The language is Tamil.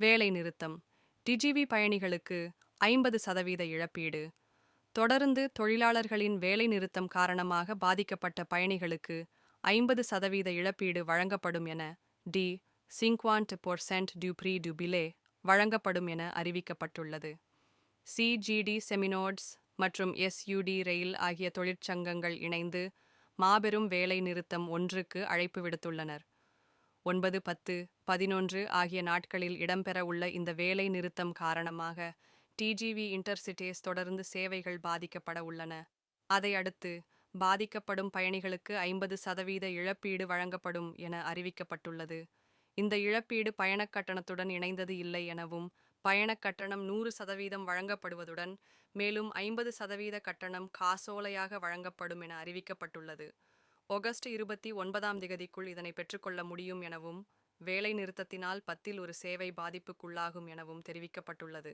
வேலை நிறுத்தம் டிஜிவி பயணிகளுக்கு ஐம்பது சதவீத இழப்பீடு. தொடர்ந்து தொழிலாளர்களின் வேலை நிறுத்தம் காரணமாக பாதிக்கப்பட்ட பயணிகளுக்கு ஐம்பது சதவீத இழப்பீடு வழங்கப்படும் என டி. சிங்க்வான்ட் பொர்சென்ட் டியூப்ரி டுபிலே வழங்கப்படும் என அறிவிக்கப்பட்டுள்ளது. சிஜிடி செமினோட்ஸ் மற்றும் எஸ்யூடி ரெயில் ஆகிய தொழிற்சங்கங்கள் இணைந்து மாபெரும் வேலை நிறுத்தம் ஒன்றுக்கு அழைப்பு விடுத்துள்ளனர். ஒன்பது பத்து பதினொன்று ஆகிய நாட்களில் இடம்பெறவுள்ள இந்த வேலை நிறுத்தம் காரணமாக டிஜிவி இன்டர்சிட்டேஸ் தொடர்ந்து சேவைகள் பாதிக்கப்பட உள்ளன. அதை அடுத்து பாதிக்கப்படும் பயணிகளுக்கு ஐம்பது சதவீத இழப்பீடு வழங்கப்படும் என அறிவிக்கப்பட்டுள்ளது. இந்த இழப்பீடு பயணக் கட்டணத்துடன் இணைந்தது இல்லை எனவும் பயணக் கட்டணம் நூறு சதவீதம் வழங்கப்படுவதுடன் மேலும் ஐம்பது சதவீத கட்டணம் காசோலையாக வழங்கப்படும் என அறிவிக்கப்பட்டுள்ளது. ஆகஸ்ட் இருபத்தி ஒன்பதாம் திகதிக்குள் இதனை பெற்றுக்கொள்ள முடியும் எனவும் வேலை நிறுத்தத்தினால் பத்தில் ஒரு சேவை பாதிப்புக்குள்ளாகும் எனவும் தெரிவிக்கப்பட்டுள்ளது.